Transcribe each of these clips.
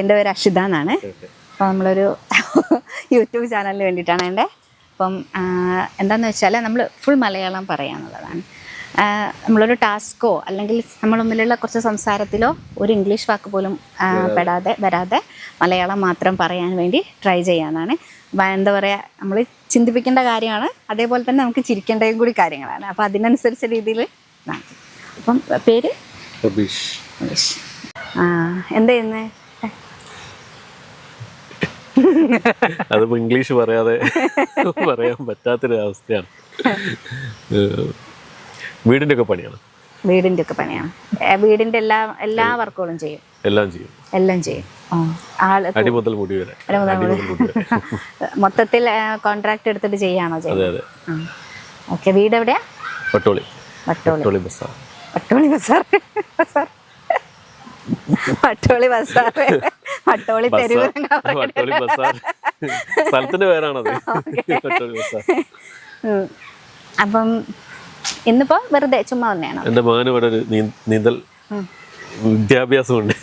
എന്റെ പേര് അക്ഷിത എന്നാണ്. അപ്പോൾ നമ്മളൊരു യൂട്യൂബ് ചാനലിന് വേണ്ടിയിട്ടാണ് എന്റെ. അപ്പം എന്താണെന്ന് വെച്ചാൽ നമ്മൾ ഫുൾ മലയാളം പറയാന്നുള്ളതാണ് നമ്മളൊരു ടാസ്ക്കോ അല്ലെങ്കിൽ നമ്മൾ മുന്നിലുള്ള കുറച്ച് സംസാരത്തിലോ ഒരു ഇംഗ്ലീഷ് വാക്ക് പോലും പെടാതെ വരാതെ മലയാളം മാത്രം പറയാൻ വേണ്ടി ട്രൈ ചെയ്യാനാണ് എന്താ പറയുക നമ്മൾ ചിന്തിപ്പിക്കേണ്ട കാര്യമാണ്. അതേപോലെ തന്നെ നമുക്ക് ചിരിക്കേണ്ടതും കൂടി കാര്യങ്ങളാണ്. അപ്പോൾ അതിനനുസരിച്ച രീതിയിൽ അപ്പം പേര്? എന്താ ചെയ്യുന്നത് അതിപ്പോ ഇംഗ്ലീഷ് പറയാതെ പറയാൻ പറ്റാത്തൊരു അവസ്ഥയാണ് വീടിന്റെ ഒക്കെ പണിയാണ്? വീടിന്റെ ഒക്കെ പണിയാണ് വീടിന്റെ എല്ലാ എല്ലാ വർക്കുകളും ചെയ്യും. എല്ലാം ചെയ്യും. എല്ലാം ചെയ്യും. ആ. ആൾ അടി മുതൽ മുടി വരെ. മൊത്തത്തിൽ കോൺട്രാക്ട് എടുത്തിട്ട് ചെയ്യാണോ അതെ അതെ. ഓക്കെ വീട് എവിടെയാ പട്ടോളി. പട്ടോളി. പട്ടോളി ബസാർ. പട്ടോളി ബസാർ. ബസാർ വട്ടോളി ബസാർ. വട്ടോളി സ്ഥലത്തിന്റെ പേരാണത്. അപ്പം ഇന്നിപ്പോ വെറുതെ ചുമ്മാ തന്നെയാണോ എന്റെ മകന് ഇവിടെ ഒരു നീന്തൽ വിദ്യാഭ്യാസമുണ്ട്.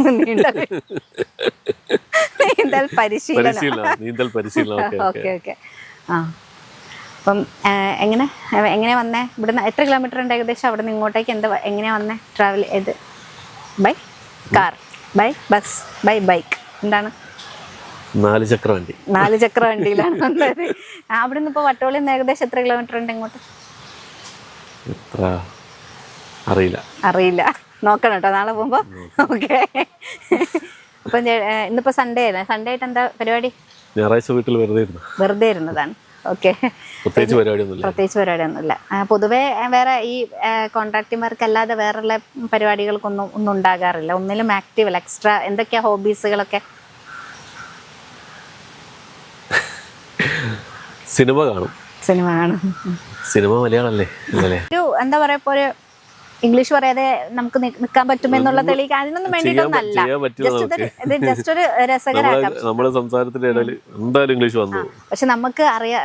നീന്തൽ പരിശീലനം. പരിശീലനം നീന്തൽ പരിശീലനം. Okay okay. ആ. അപ്പം എങ്ങനെ? എങ്ങനെ വന്നേ? ഇവിടുന്ന് എത്ര കിലോമീറ്റർ ഉണ്ട് ഏകദേശം? അവിടെ നിന്ന് ഇങ്ങോട്ടേക്ക് എന്താ എങ്ങനെയാ വന്നേ? ട്രാവൽ ചെയ്ത്? By. Car. By. Bus. By bike. എന്താണ്? നാല് ചക്ര വണ്ടി. നാല് ചക്ര വണ്ടിയിലാണ് വന്നത്. അവിടെ നിന്ന് ഇപ്പോൾ വട്ടോളിൽ നിന്ന് ഏകദേശം എത്ര കിലോമീറ്റർ ഉണ്ട് ഇങ്ങോട്ട്? എത്ര? അറിയില്ല. അറിയില്ല. നോക്കണം കേട്ടോ നാളെ പോകുമ്പോ. ഓക്കെ. അപ്പം ഇന്നിപ്പോ സൺഡേ അല്ലേ? സൺഡേ ആയിട്ട് എന്താ പരിപാടി? ഞായറാഴ്ച വീട്ടിൽ വെറുതെ വെറുതെ ഇരുന്നതാണ്. ഓക്കെ. പ്രത്യേകിച്ച് പരിപാടിയൊന്നുമില്ല. പൊതുവേ വേറെ ഈ കോൺട്രാക്ടിമാർക്ക് അല്ലാതെ വേറെയുള്ള പരിപാടികൾക്കൊന്നും ഒന്നും ഉണ്ടാകാറില്ല. ഒന്നിലും ആക്റ്റീവ് അല്ല. എക്സ്ട്രാ എന്തൊക്കെയാ ഹോബീസുകളൊക്കെ സിനിമ കാണും. സിനിമ കാണും. സിനിമ മലയാളല്ലേ എന്താ പറയാ ഒരു ഇംഗ്ലീഷ് പറയാതെ നമുക്ക് നിൽക്കാൻ പറ്റുമെന്നുള്ള തെളിയിക്കാൻ അതിനൊന്നും വേണ്ടിയിട്ടൊന്നല്ല ജസ്റ്റ് ഇത് ഇത് ജസ്റ്റ് ഒരു രസകരമാക്കാം നമ്മുടെ സംസാരത്തിന്റെ ഇടയിൽ എന്തായാലും ഇംഗ്ലീഷ് വന്നു. പക്ഷെ നമുക്ക് അറിയാം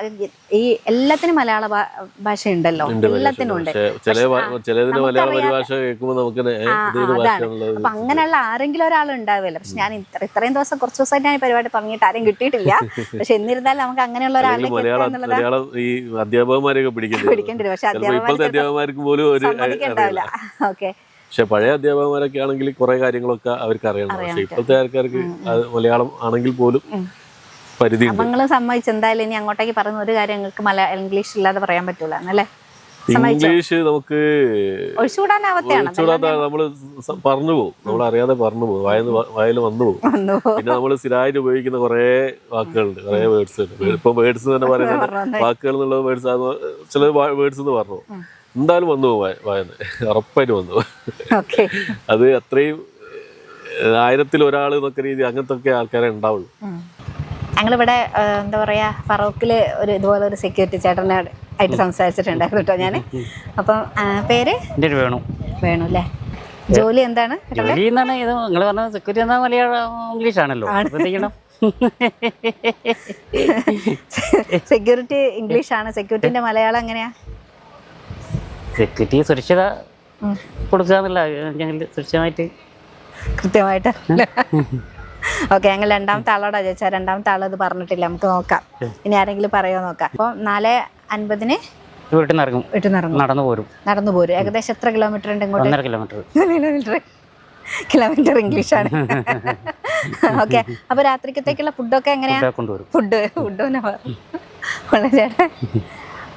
ഈ എല്ലാത്തിനും മലയാള ഭാഷ ഉണ്ടല്ലോ എല്ലാത്തിനും ഉണ്ട്. അപ്പൊ അങ്ങനെയുള്ള ആരെങ്കിലും ഒരാൾ ഉണ്ടാവില്ല പക്ഷെ ഞാൻ ഇത്ര ഇത്രയും ദിവസം കുറച്ച് ദിവസമായിട്ട് ഞാൻ പരിപാടി പറഞ്ഞിട്ട് ആരും കിട്ടിയിട്ടില്ല. പക്ഷെ എന്നിരുന്നാലും നമുക്ക് അങ്ങനെയുള്ള ഒരാളെ അധ്യാപകന്മാരെയൊക്കെ പിടിക്കേണ്ടി വരും. പക്ഷെ അധ്യാപകന്മാർക്ക് പോലും സമ്മതിക്കണ്ടാവില്ല. ഓക്കെ. പക്ഷെ പഴയ അധ്യാപകന്മാരൊക്കെ ആണെങ്കിൽ കുറെ കാര്യങ്ങളൊക്കെ അവർക്ക് അറിയണം. പക്ഷെ ഇപ്പോഴത്തെ ആൾക്കാർക്ക് മലയാളം ആണെങ്കിൽ പോലും പരിധി സമ്മതിച്ച് നിങ്ങൾ സമ്മതിച്ചു എന്തായാലും ഇനി അങ്ങോട്ടേക്ക് പറയുന്ന ഒരു കാര്യം നിങ്ങൾക്ക് മലയാളം ഇംഗ്ലീഷ് ഇല്ലാതെ പറയാൻ പറ്റൂല എന്നല്ലേ ഇംഗ്ലീഷ് നമുക്ക് നമ്മൾ പറഞ്ഞു പോകും. നമ്മൾ അറിയാതെ പറഞ്ഞു പോകും. വായന്ന് വായിൽ വന്നു പോകും. പിന്നെ നമ്മൾ സ്ഥിരമായിട്ട് ഉപയോഗിക്കുന്ന കുറെ വാക്കുകളുണ്ട്. കുറെ വേർഡ്സ് ഉണ്ട്. ഇപ്പൊ വേർഡ്സ് തന്നെ പറയുന്നത്. വാക്കുകൾ എന്നുള്ള വേർഡ്സ് ചില വേർഡ്സ് എന്ന് പറഞ്ഞു. എന്തായാലും വന്നു വായന ഉറപ്പായിട്ട് വന്നു. അത് അത്രയും ആയിരത്തിൽ ഒരാൾ എന്നൊക്കെ രീതി അങ്ങനത്തെ ഒക്കെ ആൾക്കാരെ ഉണ്ടാവുള്ളൂ. ഞങ്ങളിവിടെ എന്താ പറയാ ഫറോക്കിൽ ഒരു ഇതുപോലെ ഒരു സെക്യൂരിറ്റി ചേട്ടനെ ആയിട്ട് സംസാരിച്ചിട്ടുണ്ടായിരുന്നു കേട്ടോ ഞാൻ അപ്പം പേര്? എന്റെ വേണു. വേണു അല്ലേ? ജോലി എന്താണ് ജോലി എന്നാണ് ഇത് നിങ്ങൾ പറഞ്ഞ സെക്യൂരിറ്റി എന്നാ മലയാളം ഇംഗ്ലീഷ് ആണല്ലോ. സെക്യൂരിറ്റി ഇംഗ്ലീഷ് ആണ്. സെക്യൂരിറ്റിന്റെ മലയാളം എങ്ങനെയാ? സെക്യൂരിറ്റി സുരക്ഷിത. കൊടുക്കുക എന്നുള്ള ഞങ്ങൾ സുരക്ഷിതമായിട്ട്. കൃത്യമായിട്ട്. ഓക്കെ ഞങ്ങൾ രണ്ടാമത്തെ ആളോടാ ചോദിച്ചാൽ രണ്ടാമത്തെ ആൾ ഇത് പറഞ്ഞിട്ടില്ല നമുക്ക് നോക്കാം. ഇനി ആരെങ്കിലും പറയോ നോക്കാം. അപ്പോൾ നാല് അൻപതിന് വീട്ടിൽ നിന്ന് ഇറങ്ങും വീട്ടിൽ നിന്ന് ഇറങ്ങും നടന്നു പോരും. നടന്നു പോരും. ഏകദേശം എത്ര കിലോമീറ്റർ ഉണ്ട് ഇങ്ങോട്ട്? ഒന്നര കിലോമീറ്റർ കിലോമീറ്റർ കിലോമീറ്റർ ഇംഗ്ലീഷ് ആണ്. ഓക്കെ അപ്പൊ രാത്രിക്കത്തേക്കുള്ള ഫുഡൊക്കെ എങ്ങനെയാ? ഫുഡ് ഫുഡ് ഫുഡ് വളരെ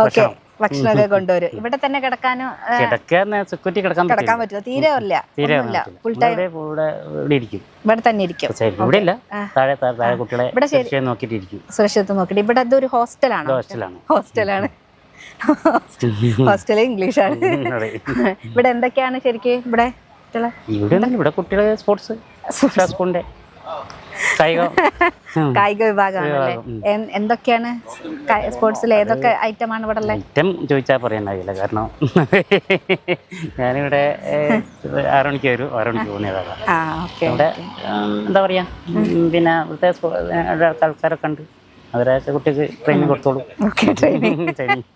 ഓക്കെ ഭക്ഷണമൊക്കെ കൊണ്ടുവരും. ഇവിടെ തന്നെ കിടക്കാനും കിടക്കാൻ സെക്യൂരിറ്റി കിടക്കാൻ കിടക്കാൻ പറ്റില്ല. തീരെ ഇല്ല. തീരെ ഫുൾ ടൈം ഇവിടെ ഇരിക്കും. ഇവിടെ തന്നെ ഇരിക്കും. സൈഡിൽ ഇവിടെ ഇല്ല. താഴെ താഴെ കുട്ടികളെ ഇവിടെ നോക്കിയിട്ട് ഇരിക്കും. സുരക്ഷിതത്വം നോക്കിയിട്ട്. ഇവിടെ ഇതൊരു ഹോസ്റ്റലാണ്. ഹോസ്റ്റലാണ്. ഹോസ്റ്റലാണ്. ഹോസ്റ്റൽ. ഇംഗ്ലീഷാണ്. ആണ് ഇവിടെ എന്തൊക്കെയാണ് ശരിക്കും ഇവിടെ ഇവിടെ കുട്ടികളെ സ്പോർട്സ്. സ്കൂളിന്റെ. കായിക വിഭാഗമാണല്ലേ? എന്തൊക്കെയാണ്? സ്പോർട്സിൽ ഏതൊക്കെ ഐറ്റം ആണ് ഇവിടെ ഐറ്റം ചോദിച്ചാൽ പറയാനാവില്ല കാരണം ഞാനിവിടെ ആറ് മണിക്ക് വരും ആറ് മണിക്ക് പോകുന്നതാണ് ആ ഓക്കെ ഇവിടെ എന്താ പറയാ? പിന്നെ ഇവിടുത്തെ ആൾക്കാരൊക്കെ ഉണ്ട്. അവരെ കുട്ടിക്ക് ട്രെയിനിങ് കൊടുത്തോളൂ. Okay training training